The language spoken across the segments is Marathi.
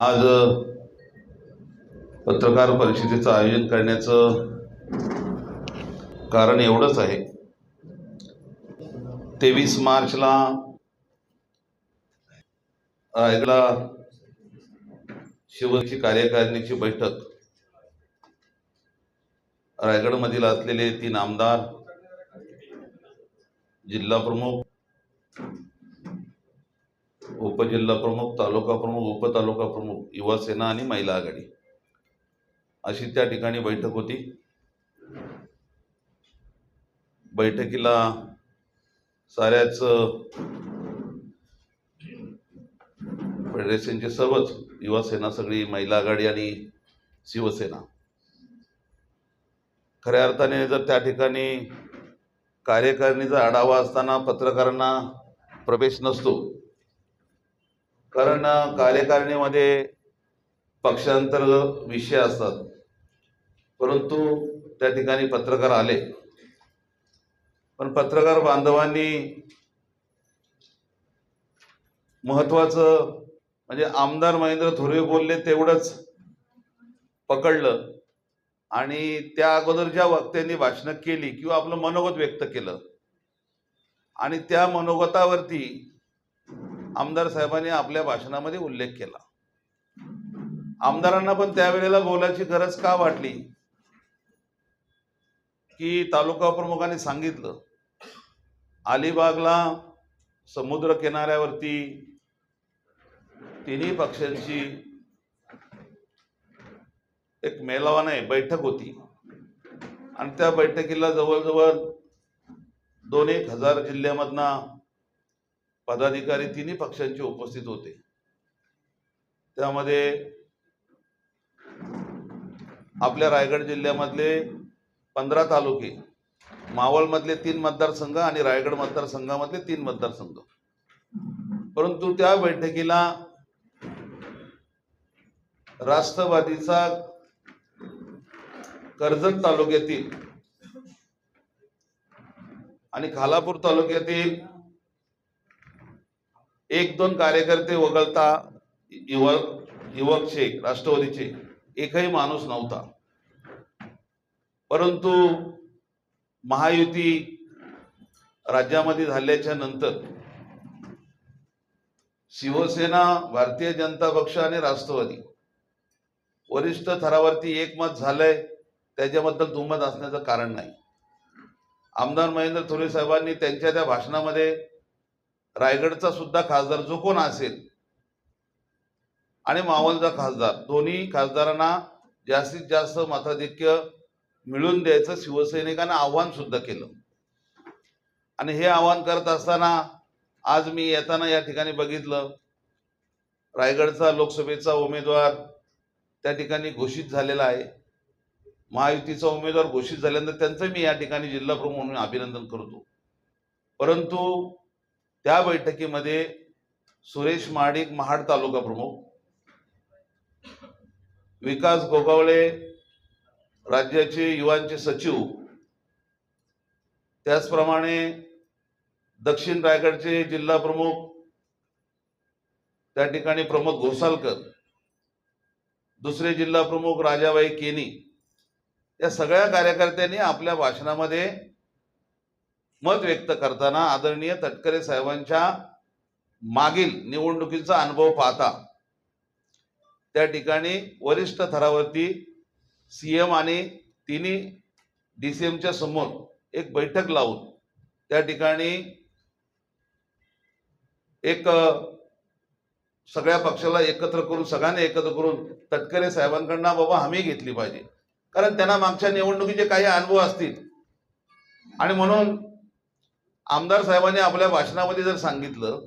आज पत्रकार परिषदेचं आयोजन करण्याचं कारण एवढंच आहे. तेवीस मार्चला रायगडला शिवची कार्यकारिणीची बैठक. रायगडमधील असलेले तीन आमदार जिल्हा उपजिल्हा प्रमुख तालुका प्रमुख उपतालुका प्रमुख युवासेना आणि महिला आघाडी. अशी त्या ठिकाणी बैठक होती. बैठकीला साऱ्याच फेडरेशनचे सर्वच युवासेना सगळी महिला आघाडी आणि शिवसेना. खऱ्या अर्थाने जर त्या ठिकाणी कार्यकारिणीचा आढावा असताना पत्रकारांना प्रवेश नसतो कारण कार्यकारिणीमध्ये पक्षांतर्गत विषय असतात. परंतु त्या ठिकाणी पत्रकार आले. पण पत्रकार बांधवांनी महत्वाचं म्हणजे आमदार महेंद्र थोरवे बोलले तेवढंच पकडलं. आणि त्या अगोदर ज्या वक्त्यांनी भाषणं केली किंवा आपलं मनोगत व्यक्त केलं. आणि त्या मनोगतावरती आमदार साहेबांनी आपल्या भाषणामध्ये उल्लेख केला. आमदारांना पण त्यावेळेला बोलायची गरज का वाटली? की तालुका प्रमुखांनी सांगितलं अलिबागला समुद्र किनाऱ्यावरती तिन्ही पक्षांची एक मेलावा नाही बैठक होती. आणि त्या बैठकीला जवळजवळ दोन एक हजार जिल्ह्यामधनं पदाधिकारी तिन्ही पक्षांचे उपस्थित होते. त्यामध्ये आपल्या रायगड जिल्ह्यामधले पंधरा तालुके मावळमधले तीन मतदारसंघ आणि रायगड मतदारसंघामधले तीन मतदारसंघ. परंतु त्या बैठकीला राष्ट्रवादीचा कर्जत तालुक्यातील आणि खालापूर तालुक्यातील एक दोन कार्यकर्ते वगळता युवक युवकचे राष्ट्रवादीचे एकही माणूस नव्हता. परंतु महायुती राज्यामध्ये झाल्याच्यानंतर शिवसेना भारतीय जनता पक्ष आणि राष्ट्रवादी वरिष्ठ थरावरती एकमत झालंय त्याच्याबद्दल दुमत असण्याचं कारण नाही. आमदार महेंद्र थोरे साहेबांनी त्यांच्या त्या भाषणामध्ये रायगडचा सुद्धा खासदार जो कोण असेल आणि मावळचा खासदार दोन्ही खासदारांना जास्तीत जास्त मताधिक्य मिळून द्यायचं शिवसैनिकांना आव्हान सुद्धा केलं. आणि हे आव्हान करत असताना आज मी येताना या ठिकाणी बघितलं रायगडचा लोकसभेचा उमेदवार त्या ठिकाणी घोषित झालेला आहे. महायुतीचा उमेदवार घोषित झाल्यानंतर त्यांचं मी या ठिकाणी जिल्हा प्रमुख म्हणून अभिनंदन करतो. परंतु त्या बैठकीमध्ये सुरेश महाडिक महाड तालुका प्रमुख विकास गोगावळे राज्याचे युवांचे सचिव त्याचप्रमाणे दक्षिण रायगडचे जिल्हा प्रमुख त्या ठिकाणी प्रमोद घोसालकर दुसरे जिल्हा प्रमुख राजाबाई केनी या सगळ्या कार्यकर्त्यांनी आपल्या भाषणामध्ये मत व्यक्त करताना आदरणीय तटकरे साहेबांच्या मागील निवडणुकीचा अनुभव पाहता त्या ठिकाणी वरिष्ठ थरावरती सीएम आणि तिन्ही डी सी एमच्या समोर एक बैठक लावून त्या ठिकाणी एक सगळ्या पक्षाला एकत्र करून सगळ्यांना एकत्र करून तटकरे साहेबांकडनं बाबा हमी घेतली पाहिजे. कारण त्यांना मागच्या निवडणुकीचे काही अनुभव असतील. आणि म्हणून आमदार साहेबांनी आपल्या भाषणामध्ये जर सांगितलं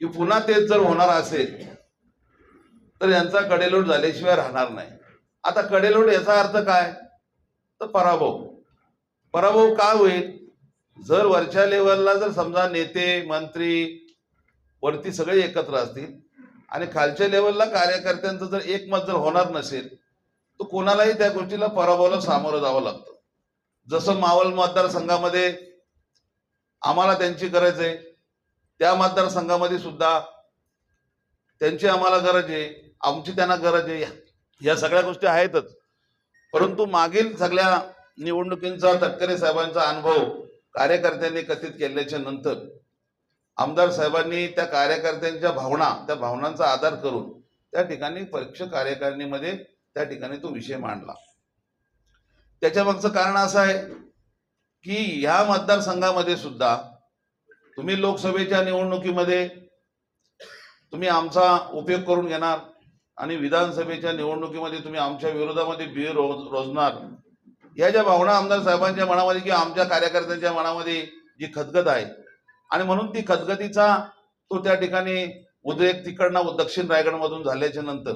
की पुन्हा तेच जर होणार असेल तर यांचा कडेलोट झाल्याशिवाय राहणार नाही. आता कडेलोट याचा अर्थ काय? तर पराभव. पराभव का होईल? जर वरच्या लेवलला जर समजा नेते मंत्री वरती सगळे एकत्र असतील आणि खालच्या लेवलला कार्यकर्त्यांचं जर एकमत जर होणार नसेल तर कोणालाही त्या गोष्टीला पराभवाला सामोरं जावं लागतं. जसं मावळ मतदारसंघामध्ये आम्हाला त्यांची गरज आहे. त्या मतदारसंघामध्ये सुद्धा त्यांची आम्हाला गरज आहे. आमची त्यांना गरज आहे. या सगळ्या गोष्टी आहेतच. परंतु मागील सगळ्या निवडणुकींचा तटकरे साहेबांचा अनुभव कार्यकर्त्यांनी कथित केल्याच्यानंतर आमदार साहेबांनी त्या कार्यकर्त्यांच्या भावना त्या भावनांचा आधार करून त्या ठिकाणी पक्ष कार्यकारिणीमध्ये त्या ठिकाणी तो विषय मांडला. त्याच्या मागचं कारण असं आहे की ह्या मतदारसंघामध्ये सुद्धा तुम्ही लोकसभेच्या निवडणुकीमध्ये तुम्ही आमचा उपयोग करून घेणार आणि विधानसभेच्या निवडणुकीमध्ये तुम्ही आमच्या विरोधामध्ये बिळ रोज रोजणार. या ज्या भावना आमदार साहेबांच्या मनामध्ये किंवा आमच्या कार्यकर्त्यांच्या मनामध्ये जी खदगद आहे आणि म्हणून ती खदगतीचा तो त्या ठिकाणी उद्रेक तिकडनं दक्षिण रायगडमधून झाल्याच्यानंतर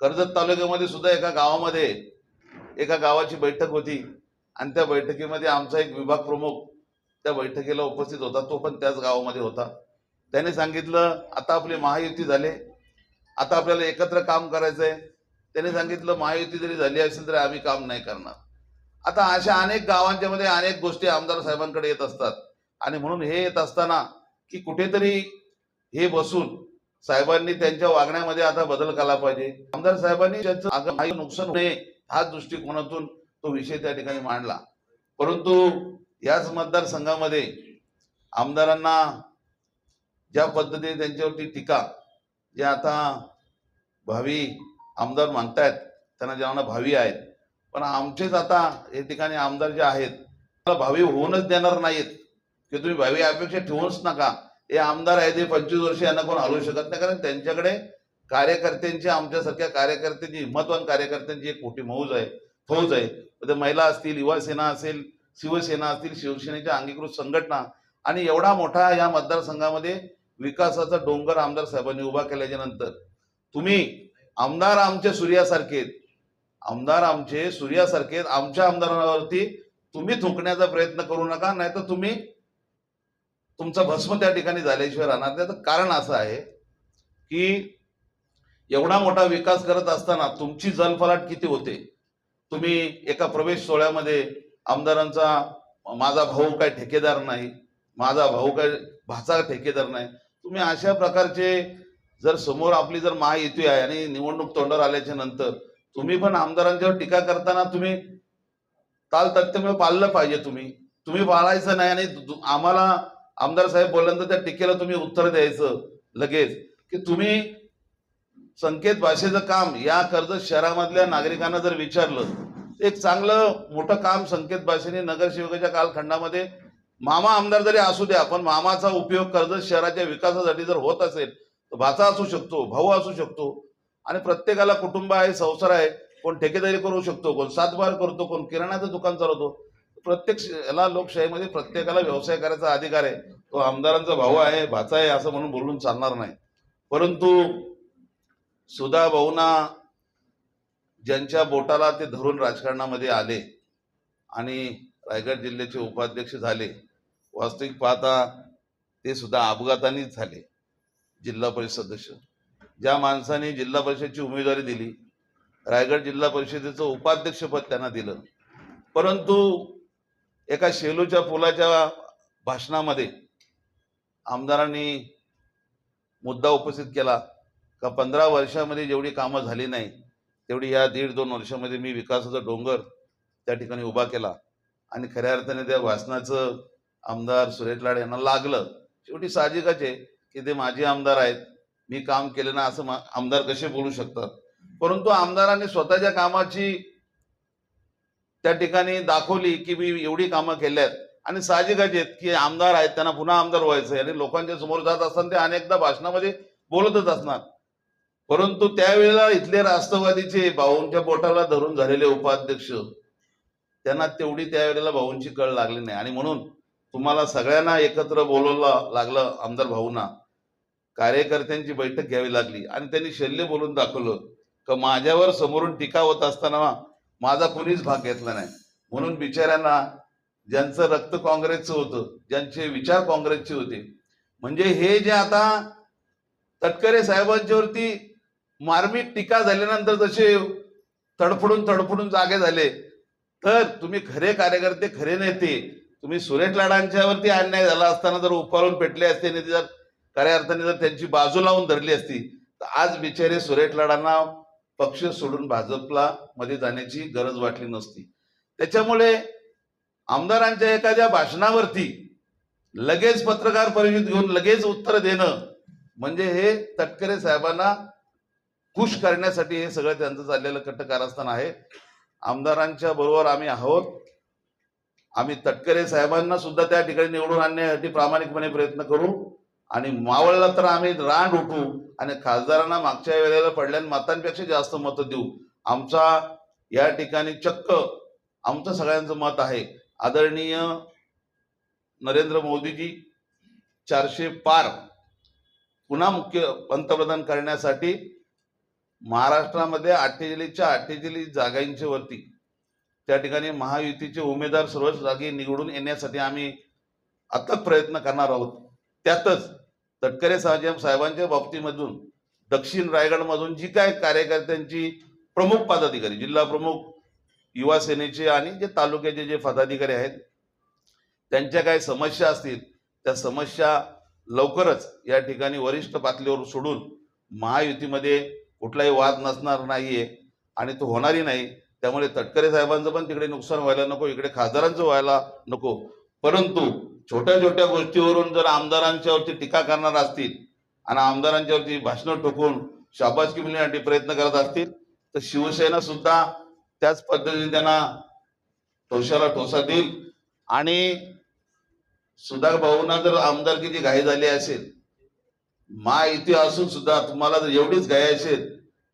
कर्जत तालुक्यामध्ये सुद्धा एका गावामध्ये एका गावाची बैठक होती. आणि त्या बैठकीमध्ये आमचा एक विभाग प्रमुख त्या बैठकीला उपस्थित होता. तो पण त्याच गावामध्ये होता. त्याने सांगितलं आता आपली महायुती झाले. आता आपल्याला एकत्र काम करायचंय. त्याने सांगितलं महायुती जरी झाली असेल तरी आम्ही काम नाही करणार. आता अशा अनेक गावांच्या मध्ये अनेक गोष्टी आमदार साहेबांकडे येत असतात. आणि म्हणून हे येत असताना की कुठेतरी हे बसून साहेबांनी त्यांच्या वागण्यामध्ये आता बदल केला पाहिजे. आमदार साहेबांनी त्याचं नुकसान होणे ह्या दृष्टिकोनातून तो विषय त्या ठिकाणी मांडला. परंतु याच मतदारसंघामध्ये आमदारांना ज्या पद्धतीने त्यांच्यावरती टीका जे आता भावी आमदार मानतायत त्यांना ज्यांना भावी आहेत पण आमचेच आता या ठिकाणी आमदार जे आहेत त्याला भावी होऊनच देणार नाहीत. की तुम्ही भावी अपेक्षा ठेवूच नका. हे आमदार आहेत हे पंचवीस वर्ष यांना कोण हलवू शकत नाही कारण त्यांच्याकडे कार्यकर्त्यांची आमच्यासारख्या कार्यकर्त्यांची हिंमतवान कार्यकर्त्यांची एक मोठी मौज आहे. फौज आहे. महिला असतील युवा सेना असेल शिवसेना असतील शिवसेनेच्या अंगीकृत संघटना आणि एवढा मोठा या मतदारसंघामध्ये विकासाचा डोंगर आमदार साहेबांनी उभा केल्याच्यानंतर तुम्ही आमदार आमचे सूर्यासारखे आमदार आमचे सूर्यासारखे आमच्या आमदारांवरती तुम्ही थुंकण्याचा प्रयत्न करू नका नाहीतर तुम्ही तुमचा भस्म त्या ठिकाणी झाल्याशिवाय राहणार त्याचं कारण असं आहे की एवढा मोठा विकास करत असताना तुमची जलफलाट किती होते? तुम्ही एका प्रवेश सोहळ्यामध्ये आमदारांचा माझा भाऊ काय ठेकेदार नाही माझा भाऊ काय भाचा ठेकेदार नाही तुम्ही अशा प्रकारचे जर समोर आपली जर महायुती आहे आणि निवडणूक तोंडावर आल्याच्यानंतर तुम्ही पण आमदारांच्यावर टीका करताना तुम्ही ताल तथ्यमेव पाळलं पाहिजे तुम्ही. तुम्ही पाळायचं नाही आणि आम्हाला आमदार साहेब बोलल्यानंतर त्या टीकेला तुम्ही उत्तर द्यायचं लगेच. की तुम्ही संकेत भाषेचं काम या कर्जत शहरामधल्या नागरिकांना जर विचारलं एक चांगलं मोठं काम संकेत भाषेने नगरसेवकाच्या कालखंडामध्ये मामा आमदार जरी असू द्या पण मामाचा उपयोग कर्जत शहराच्या विकासासाठी जर होत असेल तर भाचा असू शकतो भाऊ असू शकतो आणि प्रत्येकाला कुटुंब आहे संसार आहे कोण ठेकेदारी करू शकतो कोण सातबार करतो कोण किराणाचं दुकान चालवतो प्रत्येक याला लोकशाहीमध्ये प्रत्येकाला व्यवसाय करायचा अधिकार आहे. तो आमदारांचा भाऊ आहे भाचा आहे असं म्हणून बोलून चालणार नाही. परंतु सुधाभाऊंना ज्यांच्या बोटाला ते धरून राजकारणामध्ये आले आणि रायगड जिल्ह्याचे उपाध्यक्ष झाले वास्तविक पाहता ते सुद्धा अपघातानेच झाले जिल्हा परिषद सदस्य. ज्या माणसाने जिल्हा परिषदची उमेदवारी दिली रायगड जिल्हा परिषदेचं उपाध्यक्षपद त्यांना दिलं. परंतु एका शेलूच्या पुलाच्या भाषणामध्ये आमदारांनी मुद्दा उपस्थित केला. का पंधरा वर्षामध्ये जेवढी कामं झाली नाही तेवढी या दीड दोन वर्षामध्ये मी विकासाचा डोंगर त्या ठिकाणी उभा केला. आणि खऱ्या अर्थाने त्या भाषणाचं आमदार सुरेश लाड यांना लागलं. शेवटी साहजिकच आहे की ते माझे आमदार आहेत मी काम केलं ना असं आमदार कसे बोलू शकतात? परंतु आमदारांनी स्वतःच्या कामाची त्या ठिकाणी दाखवली की मी एवढी कामं केल्यात. आणि साहजिकच आहेत की आमदार आहेत त्यांना पुन्हा आमदार व्हायचं आणि लोकांच्या समोर जात असताना ते अनेकदा भाषणामध्ये बोलतच असणार. परंतु त्यावेळेला इथले राष्ट्रवादीचे भाऊंच्या बोटाला धरून झालेले उपाध्यक्ष त्यांना तेवढी त्यावेळेला भाऊंची कळ लागली नाही. आणि म्हणून तुम्हाला सगळ्यांना एकत्र बोलवलं लागलं आमदार भाऊंना. कार्यकर्त्यांची बैठक घ्यावी लागली. आणि त्यांनी शल्य बोलून दाखवलं का माझ्यावर समोरून टीका होत असताना माझा कोणीच भाग घेतला नाही. म्हणून बिचाऱ्यांना ज्यांचं रक्त काँग्रेसचं होतं ज्यांचे विचार काँग्रेसचे होते. म्हणजे हे जे आता तटकरे साहेबांच्यावरती मार्मिक टीका झाल्यानंतर जसे तडफडून तडफडून जागे झाले तर तुम्ही खरे कार्यकर्ते खरे नेते तुम्ही सुरेश लाडांच्यावरती अन्याय झाला असताना जर उपकारून पेटले असते आणि जर खऱ्या अर्थाने जर त्यांची बाजू लावून धरली असती तर आज बिचारे सुरेश लाडांना पक्ष सोडून भाजपला मध्ये जाण्याची गरज वाटली नसती. त्याच्यामुळे आमदारांच्या एखाद्या भाषणावरती लगेच पत्रकार परिषद घेऊन लगेच उत्तर देणं म्हणजे हे तटकरे साहेबांना खुश करण्यासाठी हे सगळं त्यांचं चाललेलं कट्ट कारस्थान आहे. आमदारांच्या बरोबर आम्ही आहोत. आम्ही तटकरे साहेबांना सुद्धा त्या ठिकाणी निवडून आणण्यासाठी प्रामाणिकपणे प्रयत्न करू. आणि मावळला तर आम्ही रान उठू आणि खासदारांना मागच्या वेळेला पडल्यान मतांपेक्षा जास्त मतं देऊ. आमचा या ठिकाणी चक्क आमचं सगळ्यांचं मत आहे. आदरणीय नरेंद्र मोदीजी चारशे पार पुन्हा मुख्य पंतप्रधान करण्यासाठी महाराष्ट्रामध्ये अठ्ठेचाळीसच्या अठ्ठेचाळीस जागांच्या वरती त्या ठिकाणी महायुतीचे उमेदवार सर्वच जागी निवडून येण्यासाठी आम्ही अथक प्रयत्न करणार आहोत. त्यातच तटकरे साहेब साहेबांच्या बाबतीमधून दक्षिण रायगडमधून जी काय कार्यकर्त्यांची प्रमुख पदाधिकारी जिल्हा प्रमुख युवा सेनेचे आणि जे तालुक्याचे जे पदाधिकारी आहेत त्यांच्या काही समस्या असतील त्या समस्या लवकरच या ठिकाणी वरिष्ठ पातळीवर सोडून महायुतीमध्ये कुठलाही वाद नसणार नाहीये आणि तो होणारही नाही. त्यामुळे तटकरे साहेबांचं पण तिकडे नुकसान व्हायला नको इकडे खासदारांचं व्हायला नको. परंतु छोट्या छोट्या गोष्टीवरून जर आमदारांच्यावरती टीका करणार असतील आणि आमदारांच्यावरती भाषणं ठोकून शाबासकी मिळण्यासाठी प्रयत्न करत असतील तर शिवसेना सुद्धा त्याच पद्धतीने त्यांना ठोशाला ठोसा देईल. आणि सुधाक भाऊंना जर आमदारकीची घाई झाली असेल मा इतिहास असून सुद्धा तुम्हाला जर एवढीच घाई असेल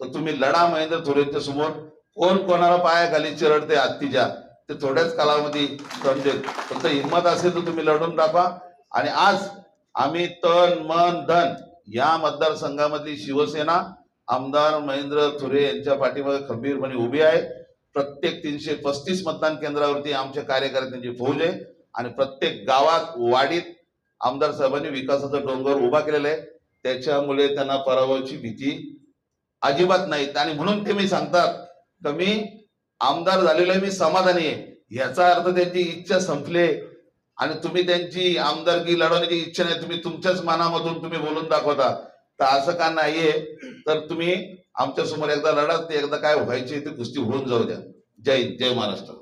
तर तुम्ही लढा महेंद्र थोरेंच्या समोर कोण कोणाला पायाखाली चिरडते आत्तीच्या ते थोड्याच कालामध्ये समजेल फक्त हिंमत असेल तर तुम्ही लढून दाखवा. आणि आज आम्ही तन मन धन या मतदारसंघामधली शिवसेना आमदार महेंद्र थुरे यांच्या पाठीमागे खंबीरपणे उभी आहे. प्रत्येक तीनशे पस्तीस मतदान केंद्रावरती आमच्या कार्यकर्त्यांची फौज आहे. आणि प्रत्येक गावात वाडीत आमदार साहेबांनी विकासाचा डोंगर उभा केलेला आहे. त्याच्यामुळे त्यांना पराभवाची भीती अजिबात नाहीत आणि म्हणून ते मी सांगतात तर मी आमदार झालेलो मी समाधानी आहे. याचा अर्थ त्यांची इच्छा संपले आणि तुम्ही त्यांची आमदारकी लढवण्याची इच्छा नाही तुम्ही तुमच्याच मनामधून तुम्ही बोलून दाखवता. तर असं का नाहीये? तर तुम्ही आमच्यासमोर एकदा लढा ते एकदा काय व्हायचे ते कुस्ती होऊन जाऊ द्या. जय हिंद, जय महाराष्ट्र.